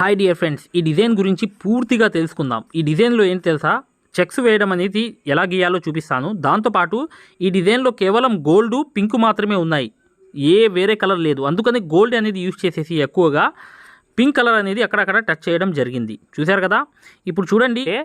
Hi dear friends ఈ design గురించి పూర్తిగా తెలుసుకుందాం. ఈ డిజైన్లో ఏం తెలుసా? చెక్స్ వేయడం అనేది ఎలా గీయాలో చూపిస్తాను. దాంతోపాటు ఈ డిజైన్లో కేవలం గోల్డ్ పింక్ మాత్రమే ఉన్నాయి. ఏ వేరే కలర్ లేదు. అందుకని గోల్డ్ అనేది యూజ్ చేసేసి ఎక్కువగా పింక్ కలర్ అనేది అక్కడక్కడ టచ్ చేయడం జరిగింది. చూశారు కదా? ఇప్పుడు చూడండి.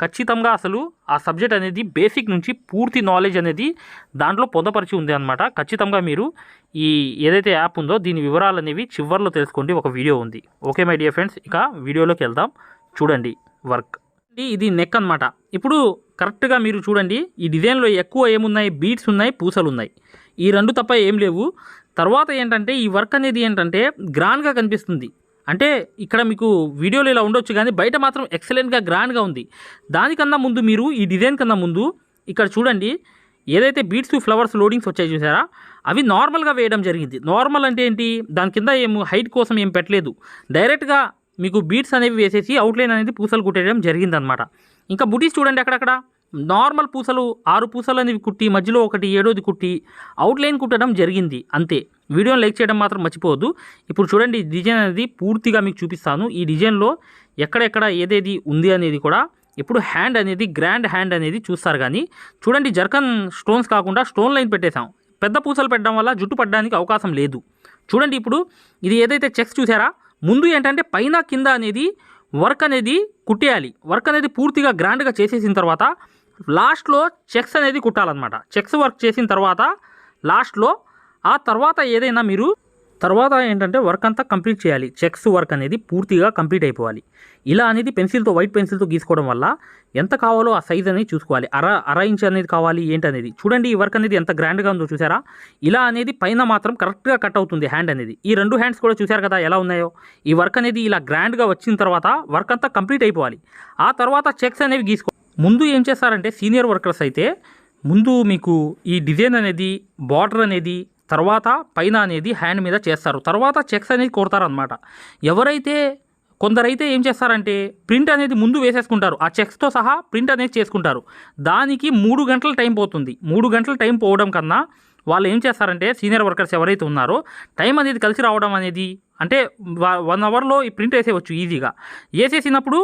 ఖచ్చితంగా అసలు ఆ సబ్జెక్ట్ అనేది బేసిక్ నుంచి పూర్తి నాలెడ్జ్ అనేది దాంట్లో పొందపరిచి ఉంది అనమాట ఖచ్చితంగా మీరు ఈ ఏదైతే యాప్ ఉందో దీని వివరాలు అనేవి చివర్లో తెలుసుకోండి. ఒక వీడియో ఉంది. ఓకే మై డియర్ ఫ్రెండ్స్ ఇక వీడియోలోకి వెళ్దాం. చూడండి వర్క్. ఇది నెక్ అనమాట ఇప్పుడు కరెక్ట్గా మీరు చూడండి ఈ డిజైన్లో ఎక్కువ ఏమున్నాయి? బీట్స్ ఉన్నాయి పూసలు ఉన్నాయి. ఈ రెండు తప్ప ఏం లేవు. తర్వాత ఏంటంటే ఈ వర్క్ అనేది ఏంటంటే గ్రాండ్గా కనిపిస్తుంది. అంటే ఇక్కడ మీకు వీడియోలో ఇలా ఉండొచ్చు కానీ బయట మాత్రం ఎక్సలెంట్గా గ్రాండ్గా ఉంది. దానికన్నా ముందు మీరు ఈ డిజైన్ కన్నా ముందు ఇక్కడ చూడండి ఏదైతే బీట్స్ ఫ్లవర్స్ లోడింగ్స్ వచ్చాయి చూసారా? అవి నార్మల్గా వేయడం జరిగింది. నార్మల్ అంటే ఏంటి? దాని కింద ఏం హైట్ కోసం ఏం పెట్టలేదు. డైరెక్ట్గా మీకు బీట్స్ అనేవి వేసేసి అవుట్లైన్ అనేది పూసలు కుట్టేయడం జరిగిందనమాట ఇంకా బుటీస్ చూడండి అక్కడక్కడ. నార్మల్ పూసలు ఆరు పూసలు అనేవి కుట్టి మధ్యలో ఒకటి ఏడోది కుట్టి అవుట్లైన్ కుట్టడం జరిగింది. అంతే. వీడియోని లైక్ చేయడం మాత్రం మర్చిపోవద్దు. ఇప్పుడు చూడండి ఈ డిజైన్ అనేది పూర్తిగా మీకు చూపిస్తాను. ఈ డిజైన్లో ఎక్కడెక్కడ ఏదేది ఉంది అనేది కూడా ఇప్పుడు హ్యాండ్ అనేది గ్రాండ్ హ్యాండ్ అనేది చూస్తారు కానీ చూడండి జర్కన్ స్టోన్స్ కాకుండా స్టోన్ లైన్ పెట్టేశాం. పెద్ద పూసలు పెట్టడం వల్ల జుట్టు పడడానికి అవకాశం లేదు. చూడండి ఇప్పుడు ఇది ఏదైతే చెక్స్ చూసారా ముందు ఏంటంటే పైన కింద అనేది వర్క్ అనేది కుట్టేయాలి. వర్క్ అనేది పూర్తిగా గ్రాండ్గా చేసేసిన తర్వాత లాస్ట్లో చెక్స్ అనేది కుట్టాలన్నమాట. చెక్స్ వర్క్ చేసిన తర్వాత లాస్ట్లో ఆ తర్వాత ఏదైనా మీరు తర్వాత ఏంటంటే వర్క్ అంతా కంప్లీట్ చేయాలి. చెక్స్ వర్క్ అనేది పూర్తిగా కంప్లీట్ అయిపోవాలి. ఇలా అనేది పెన్సిల్తో వైట్ పెన్సిల్తో గీసుకోవడం వల్ల ఎంత కావాలో ఆ సైజ్ అనేది చూసుకోవాలి. అర అర ఇంచ్ అనేది కావాలి ఏంటి అనేది. చూడండి ఈ వర్క్ అనేది ఎంత గ్రాండ్గా ఉందో చూసారా? ఇలా అనేది పైన మాత్రం కరెక్ట్గా కట్ అవుతుంది హ్యాండ్ అనేది. ఈ రెండు హ్యాండ్స్ కూడా చూసారు కదా ఎలా ఉన్నాయో? ఈ వర్క్ అనేది ఇలా గ్రాండ్గా వచ్చిన తర్వాత వర్క్ అంతా కంప్లీట్ అయిపోవాలి. ఆ తర్వాత చెక్స్ అనేవి గీసుకో ముందు ఏం చేస్తారంటే సీనియర్ వర్కర్స్ అయితే ముందు మీకు ఈ డిజైన్ అనేది బార్డర్ అనేది తర్వాత పైన అనేది హ్యాండ్ మీద చేస్తారు. తర్వాత చెక్స్ అనేది కొడతారనమాట ఎవరైతే కొందరైతే ఏం చేస్తారంటే ప్రింట్ అనేది ముందు వేసేసుకుంటారు. ఆ చెక్స్తో సహా ప్రింట్ అనేది చేసుకుంటారు. దానికి మూడు గంటల టైం పోతుంది. మూడు గంటల టైం పోవడం కన్నా వాళ్ళు ఏం చేస్తారంటే సీనియర్ వర్కర్స్ ఎవరైతే ఉన్నారో టైం అనేది కలిసి రావడం అనేది అంటే వన్ అవర్లో ఈ ప్రింట్ వేసేయచ్చు ఈజీగా. వేసేసినప్పుడు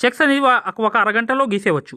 చెక్స్ అనేది ఒక అరగంటలో గీసేయవచ్చు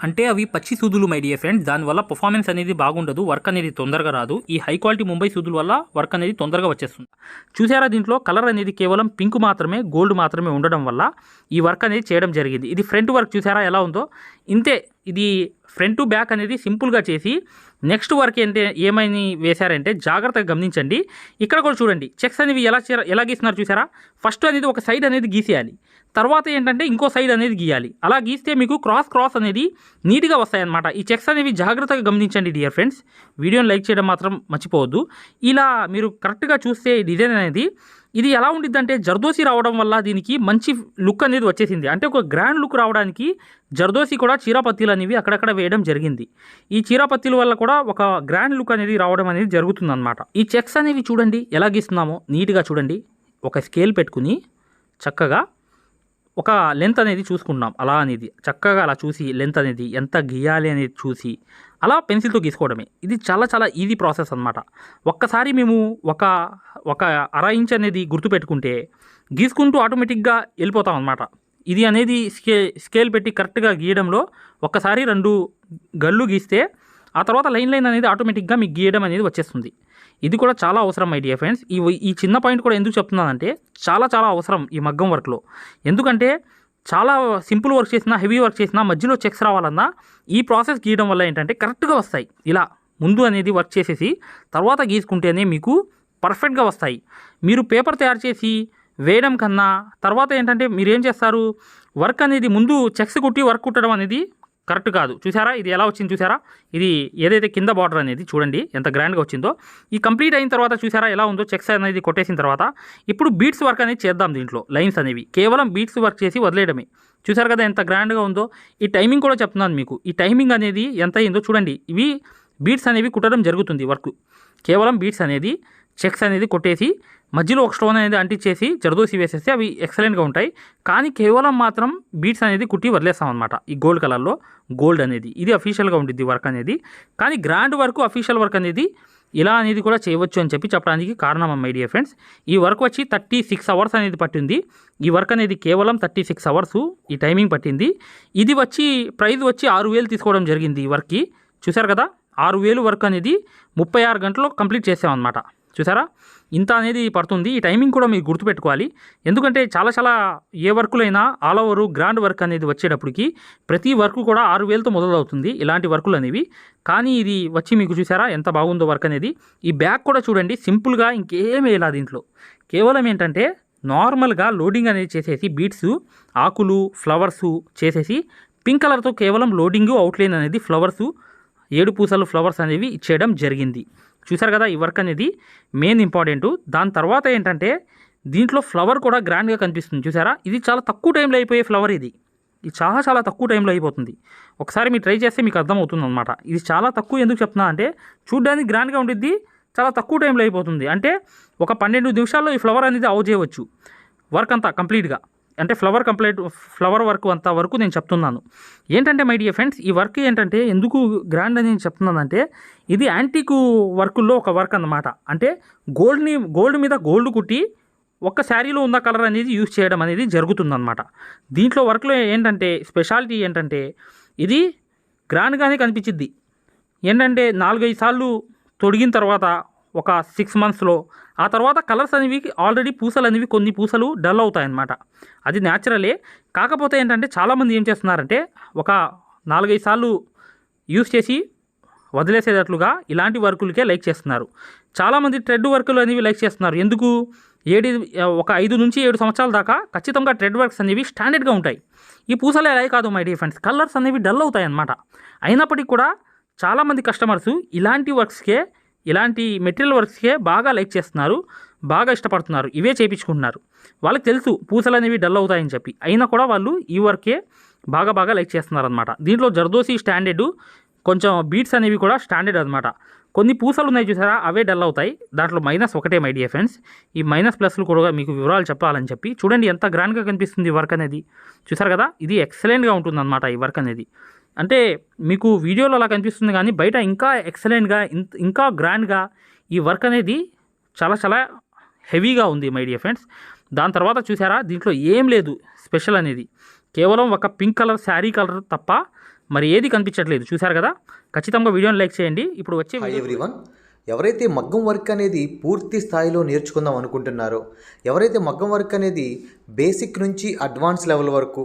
అంటే అవి పచ్చి సూదులు మై డియర్ ఫ్రెండ్స్ దానివల్ల పర్ఫార్మెన్స్ అనేది బాగుండదు వర్క్ అనేది తొందరగా రాదు. ఈ హై క్వాలిటీ ముంబై సూదుల వల్ల వర్క్ అనేది తొందరగా వచ్చేస్తుంది. చూసారా దీంట్లో? కలర్ అనేది కేవలం పింక్ మాత్రమే గోల్డ్ మాత్రమే ఉండడం వల్ల ఈ వర్క్ అనేది చేయడం జరిగింది. ఇది ఫ్రంట్ వర్క్ చూసారా ఎలా ఉందో? ఇంతే. ఇది ఫ్రంట్ టు బ్యాక్ అనేది సింపుల్గా చేసి నెక్స్ట్ వర్క్ ఏంటి ఏమైనా వేశారంటే జాగ్రత్తగా గమనించండి. ఇక్కడ కూడా చూడండి. చెక్స్ అనేవి ఎలా ఎలా గీస్తున్నారు చూసారా? ఫస్ట్ అనేది ఒక సైడ్ అనేది గీసేయాలి. తర్వాత ఏంటంటే ఇంకో సైడ్ అనేది గీయాలి. అలా గీస్తే మీకు క్రాస్ క్రాస్ అనేది నీట్గా వస్తాయన్నమాట. ఈ చెక్స్ అనేవి జాగ్రత్తగా గమనించండి డియర్ ఫ్రెండ్స్. వీడియోని లైక్ చేయడం మాత్రం మర్చిపోవద్దు. ఇలా మీరు కరెక్ట్గా చూస్తే డిజైన్ అనేది ఇది ఎలా ఉండిద్దంటే జర్దోసి రావడం వల్ల దీనికి మంచి లుక్ అనేది వచ్చేసింది. అంటే ఒక గ్రాండ్ లుక్ రావడానికి జర్దోసి కూడా చీరాపత్తిలు అనేవి అక్కడక్కడ వేయడం జరిగింది. ఈ చీరాపత్తిల వల్ల కూడా ఒక గ్రాండ్ లుక్ అనేది రావడం అనేది జరుగుతుందన్నమాట. ఈ చెక్స్ అనేవి చూడండి ఎలా గీస్తున్నామో నీట్గా చూడండి. ఒక స్కేల్ పెట్టుకుని చక్కగా ఒక లెంత్ అనేది చూసుకుంటున్నాం. అలా అనేది చక్కగా అలా చూసి లెంత్ అనేది ఎంత గీయాలి అనేది చూసి అలా పెన్సిల్తో గీసుకోవడమే. ఇది చాలా చాలా ఈజీ ప్రాసెస్ అనమాట ఒక్కసారి మేము ఒక ఒక అర ఇంచ్ అనేది గుర్తుపెట్టుకుంటే గీసుకుంటూ ఆటోమేటిక్గా వెళ్ళిపోతాం అనమాట ఇది అనేది స్కే స్కేల్ పెట్టి కరెక్ట్గా గీయడంలో ఒక్కసారి రెండు గళ్ళు గీస్తే ఆ తర్వాత లైన్ లైన్ అనేది ఆటోమేటిక్గా మీకు గీయడం అనేది వచ్చేస్తుంది. ఇది కూడా చాలా అవసరం మై డియర్ ఫ్రెండ్స్. ఈ ఈ చిన్న పాయింట్ కూడా ఎందుకు చెప్తున్నానంటే చాలా చాలా అవసరం ఈ మగ్గం వర్క్లో. ఎందుకంటే చాలా సింపుల్ వర్క్ చేసినా హెవీ వర్క్ చేసినా మధ్యలో చెక్స్ రావాలన్నా ఈ ప్రాసెస్ గీయడం వల్ల ఏంటంటే కరెక్ట్గా వస్తాయి. ఇలా ముందు అనేది వర్క్ చేసేసి తర్వాత గీసుకుంటేనే మీకు పర్ఫెక్ట్గా వస్తాయి. మీరు పేపర్ తయారు చేసి వేయడం కన్నా తర్వాత ఏంటంటే మీరు ఏం చేస్తారు? వర్క్ అనేది ముందు చెక్స్ కుట్టి వర్క్ కుట్టడం అనేది కరెక్ట్ కాదు. చూసారా ఇది ఎలా వచ్చింది చూసారా ఇది ఏదైతే కింద బార్డర్ అనేది చూడండి ఎంత గ్రాండ్గా వచ్చిందో. ఈ కంప్లీట్ అయిన తర్వాత చూసారా ఎలా ఉందో? చెక్స్ అనేది కొట్టేసిన తర్వాత ఇప్పుడు బీట్స్ వర్క్ అనేది చేద్దాం దీంట్లో లైన్స్ అనేవి. కేవలం బీట్స్ వర్క్ చేసి వదిలేయడమే. చూసారు కదా ఎంత గ్రాండ్గా ఉందో? ఈ టైమింగ్ కూడా చెప్తున్నాను మీకు. ఈ టైమింగ్ అనేది ఎంత అయిందో చూడండి. ఇవి బీట్స్ అనేవి కుట్టడం జరుగుతుంది వర్క్. కేవలం బీట్స్ అనేది చెక్స్ అనేది కొట్టేసి మధ్యలో ఒక స్టోన్ అనేది అంటించేసి జరదోసి వేసేస్తే అవి ఎక్సలెంట్గా ఉంటాయి. కానీ కేవలం మాత్రం బీట్స్ అనేది కుట్టి వదిలేస్తాం అనమాట ఈ గోల్డ్ కలర్లో. గోల్డ్ అనేది. ఇది అఫీషియల్గా ఉంటుంది వర్క్ అనేది. కానీ గ్రాండ్ వర్క్ అఫీషియల్ వర్క్ అనేది ఇలా అనేది కూడా చేయవచ్చు అని చెప్పి చెప్పడానికి కారణం మై డియర్ ఫ్రెండ్స్ ఈ వర్క్ వచ్చి థర్టీ సిక్స్ అవర్స్ అనేది పట్టింది. ఈ వర్క్ అనేది కేవలం థర్టీ సిక్స్ అవర్స్ ఈ టైమింగ్ పట్టింది. ఇది వచ్చి ప్రైజ్ వచ్చి ఆరు వేలు తీసుకోవడం జరిగింది ఈ వర్క్కి. చూసారు కదా? ఆరు వేలు వర్క్ అనేది ముప్పై ఆరు గంటల్లో కంప్లీట్ చేసామన్నమాట. చూసారా? ఇంత అనేది పడుతుంది. ఈ టైమింగ్ కూడా మీరు గుర్తుపెట్టుకోవాలి. ఎందుకంటే చాలా చాలా ఏ వర్కులైనా ఆల్ ఓవర్ గ్రాండ్ వర్క్ అనేది వచ్చేటప్పటికి ప్రతి వర్క్ కూడా ఆరు వేలతో మొదలవుతుంది ఇలాంటి వర్కులు అనేవి. కానీ ఇది వచ్చి మీకు చూసారా? ఎంత బాగుందో వర్క్ అనేది. ఈ బ్యాగ్ కూడా చూడండి. సింపుల్గా ఇంకేం వేయాలి దీంట్లో. కేవలం ఏంటంటే నార్మల్గా లోడింగ్ అనేది చేసేసి బీట్స్ ఆకులు ఫ్లవర్స్ చేసేసి పింక్ కలర్తో కేవలం లోడింగ్ అవుట్లైన్ అనేది ఫ్లవర్స్ ఏడు పూసలు ఫ్లవర్స్ అనేవి ఇచ్చేయడం జరిగింది. చూసారు కదా ఈ వర్క్ అనేది మెయిన్ ఇంపార్టెంట్ దాని తర్వాత ఏంటంటే దీంట్లో ఫ్లవర్ కూడా గ్రాండ్గా కనిపిస్తుంది. చూసారా ఇది చాలా తక్కువ టైంలో అయిపోయే ఫ్లవర్ ఇది. ఇది చాలా చాలా తక్కువ టైంలో అయిపోతుంది. ఒకసారి మీరు ట్రై చేస్తే మీకు అర్థమవుతుంది అనమాట ఇది చాలా తక్కువ ఎందుకు చెప్తున్నా అంటే చూడ్డానికి గ్రాండ్గా ఉండిద్ది చాలా తక్కువ టైంలో అయిపోతుంది. అంటే ఒక పన్నెండు నిమిషాల్లో ఈ ఫ్లవర్ అనేది అవు చేయవచ్చు. వర్క్ అంతా కంప్లీట్గా అంటే ఫ్లవర్ కంప్లీట్ ఫ్లవర్ వర్క్ అంత వరకు నేను చెప్తున్నాను. ఏంటంటే మై డియర్ ఫ్రెండ్స్ ఈ వర్క్ ఏంటంటే ఎందుకు గ్రాండ్ అని నేను చెప్తున్నానంటే ఇది యాంటీకు వర్కుల్లో ఒక వర్క్ అన్నమాట. అంటే గోల్డ్ని గోల్డ్ మీద గోల్డ్ కుట్టి ఒక్క శారీలో ఉన్న కలర్ అనేది యూజ్ చేయడం అనేది జరుగుతుందన్నమాట. దీంట్లో వర్క్లో ఏంటంటే స్పెషాలిటీ ఏంటంటే ఇది గ్రాండ్గానే కనిపించిద్ది. ఏంటంటే నాలుగైదు సార్లు తొడిగిన తర్వాత ఒక సిక్స్ మంత్స్లో ఆ తర్వాత కలర్స్ అనేవి ఆల్రెడీ పూసలు అనేవి కొన్ని పూసలు డల్ అవుతాయన్నమాట. అది న్యాచురలే కాకపోతే ఏంటంటే చాలామంది ఏం చేస్తున్నారంటే ఒక నాలుగైదు సార్లు యూస్ చేసి వదిలేసేటట్లుగా ఇలాంటి వర్కులకే లైక్ చేస్తున్నారు. చాలామంది ట్రెడ్ వర్కులు అనేవి లైక్ చేస్తున్నారు. ఎందుకు? ఏడు ఒక ఐదు నుంచి ఏడు సంవత్సరాల దాకా ఖచ్చితంగా ట్రెడ్ వర్క్స్ అనేవి స్టాండర్డ్గా ఉంటాయి. ఈ పూసలు ఎలా కాదు మై డియర్ ఫ్రెండ్స్ కలర్స్ అనేవి డల్ అవుతాయి అన్నమాట అయినప్పటికీ కూడా చాలామంది కస్టమర్స్ ఇలాంటి వర్క్స్కే ఇలాంటి మెటీరియల్ వర్క్స్కే బాగా లైక్ చేస్తున్నారు బాగా ఇష్టపడుతున్నారు ఇవే చేయించుకుంటున్నారు వాళ్ళకి తెలుసు పూసలు అనేవి డల్ అవుతాయని చెప్పి. అయినా కూడా వాళ్ళు ఈ వర్కే బాగా బాగా లైక్ చేస్తున్నారు అనమాట దీంట్లో జర్దోసి స్టాండర్డ్ కొంచెం బీట్స్ అనేవి కూడా స్టాండర్డ్ అనమాట కొన్ని పూసలు ఉన్నాయి చూసారా? అవే డల్ అవుతాయి. దాంట్లో మైనస్ ఒకటే మై డియర్ ఫ్రెండ్స్. ఈ మైనస్ ప్లస్లు కూడా మీకు వివరాలు చెప్పాలని చెప్పి. చూడండి ఎంత గ్రాండ్గా కనిపిస్తుంది ఈ వర్క్ అనేది. చూసారు కదా? ఇది ఎక్సలెంట్గా ఉంటుందన్నమాట ఈ వర్క్ అనేది. అంటే మీకు వీడియోలో అలా కనిపిస్తుంది కానీ బయట ఇంకా ఎక్సలెంట్గా ఇంకా గ్రాండ్గా ఈ వర్క్ అనేది చాలా చాలా హెవీగా ఉంది మై డియర్ ఫ్రెండ్స్ దాని తర్వాత చూసారా దీంట్లో ఏం లేదు స్పెషల్ అనేది. కేవలం ఒక పింక్ కలర్ శారీ కలర్ తప్ప మరి ఏది కనిపించట్లేదు. చూసారు కదా? ఖచ్చితంగా వీడియోని లైక్ చేయండి. ఇప్పుడు వచ్చే ఎవ్రీవన్ ఎవరైతే మగ్గం వర్క్ అనేది పూర్తి స్థాయిలో నేర్చుకుందాం అనుకుంటున్నారో ఎవరైతే మగ్గం వర్క్ అనేది బేసిక్ నుంచి అడ్వాన్స్ లెవెల్ వరకు